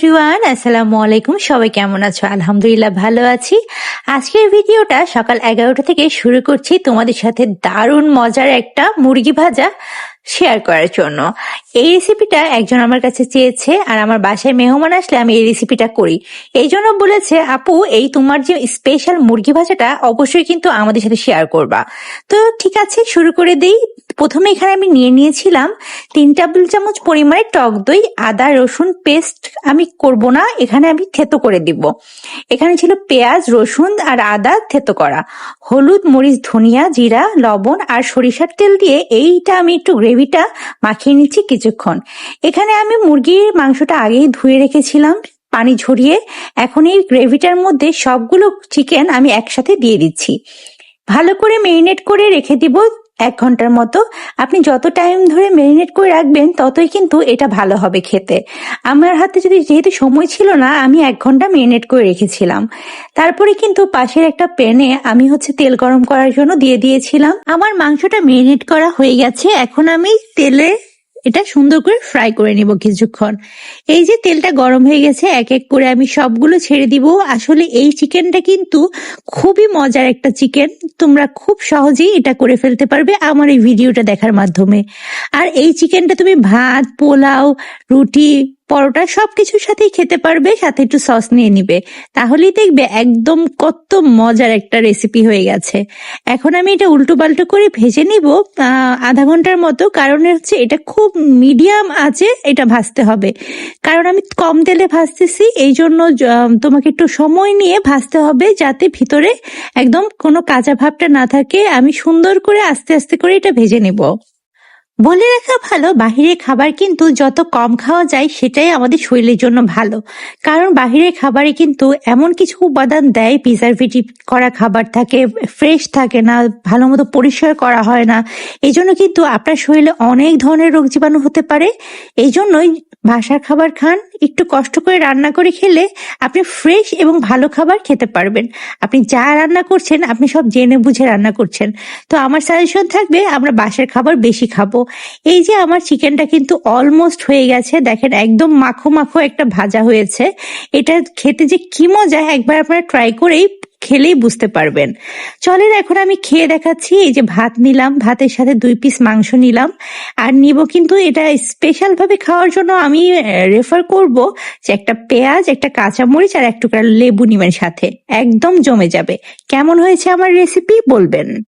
Everyone আসসালামু আলাইকুম। সবাই কেমন আছো? আলহামদুলিল্লাহ ভালো আছি। আজকের ভিডিওটা সকাল এগারোটা থেকে শুরু করছি। তোমাদের সাথে দারুণ মজার একটা মুরগি ভাজা। শেয়ার করার জন্য। এই রেসিপিটা একজন আমার কাছে চেয়েছে আর আমার বাসায় মেহমান আসলে আমি এই রেসিপিটা করি। এই জন্য বলেছে, আপু, এই তোমার যে স্পেশাল মুরগি ভাজাটা অবশ্যই কিন্তু আমাদের সাথে শেয়ার করবা। তো ঠিক আছে, শুরু করে দিই। প্রথমে এখানে আমি নিয়ে নিয়েছিলাম তিন টেবিল চামচ পরিমাণে টক দই, আদা, রসুন পেস্ট আমি করব না, এখানে আমি থেতো করে দিব। এখানে ছিল পেঁয়াজ, রসুন আর আদা থেতো করা। হলুদ, মরিচ, ধনিয়া, জিরা, লবণ আর সরিষার তেল দিয়ে এইটা আমি একটু গ্রেভিটা মাখিয়ে নিচ্ছি কিছুক্ষণ। এখানে আমি মুরগির মাংসটা আগেই ধুয়ে রেখেছিলাম, পানি ঝরিয়ে। এখন এই গ্রেভিটার মধ্যে সবগুলো চিকেন আমি একসাথে দিয়ে দিচ্ছি। ভালো করে মেরিনেট করে রেখে দিব এক ঘণ্টার মতো আপনি যত টাইম ধরে ম্যারিনেট করে রাখবেন, ততই কিন্তু এটা ভালো হবে খেতে। আমার হাতে যদি যেহেতু সময় ছিল না, আমি এক ঘণ্টা ম্যারিনেট করে রেখেছিলাম। তারপরে কিন্তু পাশের একটা প্যানে আমি হচ্ছে তেল গরম করার জন্য দিয়ে দিয়েছিলাম। আমার মাংসটা ম্যারিনেট করা হয়ে গেছে। এখন আমি তেলে এটা সুন্দর করে ফ্রাই করে নিব কিছুক্ষণ। এই যে তেলটা গরম হয়ে গেছে এক এক করে আমি সবগুলো ছেড়ে দিব। আসলে এই চিকেনটা কিন্তু খুবই মজার একটা চিকেন। তোমরা খুব সহজেই এটা করে ফেলতে পারবে আমার এই ভিডিওটা দেখার মাধ্যমে। আর এই চিকেনটা তুমি ভাত, পোলাও, রুটি পরোটা সবকিছুর সাথেই খেতে পারবে, সাথে একটু সস নিয়ে নিবে। তাহলেই দেখবে একদম কত মজার একটা রেসিপি হয়ে গেছে। এখন আমি এটা উল্টো পাল্টো করে ভেজে নিব আধা ঘণ্টার মতো। কারণ হচ্ছে এটা খুব মিডিয়াম আছে, এটা ভাজতে হবে। কারণ আমি কম তেলে ভাজতেছি, এই জন্য তোমাকে একটু সময় নিয়ে ভাজতে হবে যাতে ভিতরে একদম কোনো কাঁচা ভাবটা না থাকে। আমি সুন্দর করে আস্তে আস্তে করে এটা ভেজে নেব। বলে রাখা ভালো, বাহিরের খাবার কিন্তু যত কম খাওয়া যায় সেটাই আমাদের শরীরের জন্য ভালো। কারণ বাহিরের খাবারে কিন্তু এমন কিছু উপাদান দেয় প্রিজারভেটিভ করা খাবার থাকে ফ্রেশ থাকে না, ভালো মতো পরিষ্কার করা হয় না। এই জন্য কিন্তু আপনার শরীরে অনেক ধরনের রোগ জীবাণু হতে পারে। এই জন্যই বাসার খাবার খান, একটু কষ্ট করে রান্না করে খেলে আপনি ফ্রেশ এবং ভালো খাবার খেতে পারবেন। আপনি যা রান্না করছেন, আপনি সব জেনে বুঝে রান্না করছেন। তো আমার সাজেশন থাকবে, আমরা বাসার খাবার বেশি খাব। এই যে আমার চিকেনটা কিন্তু অলমোস্ট হয়ে গেছে, দেখেন একদম মাখো মাখো একটা ভাজা হয়েছে। এটা খেতে যে কি মজা, একবার আপনারা ট্রাই করেই খেলেই বুঝতে পারবেন। চলেন এখন আমি খেয়ে দেখাচ্ছি, এই যে ভাত নিলাম, ভাতের সাথে দুই পিস মাংস নিলাম। আর নিব কিন্তু এটা স্পেশাল ভাবে খাওয়ার জন্য আমি রেফার করব যে একটা পেঁয়াজ, একটা কাঁচামরিচ আর এক টুকরা লেবু নিবেন সাথে। একদম জমে যাবে। কেমন হয়েছে আমার রেসিপি বলবেন?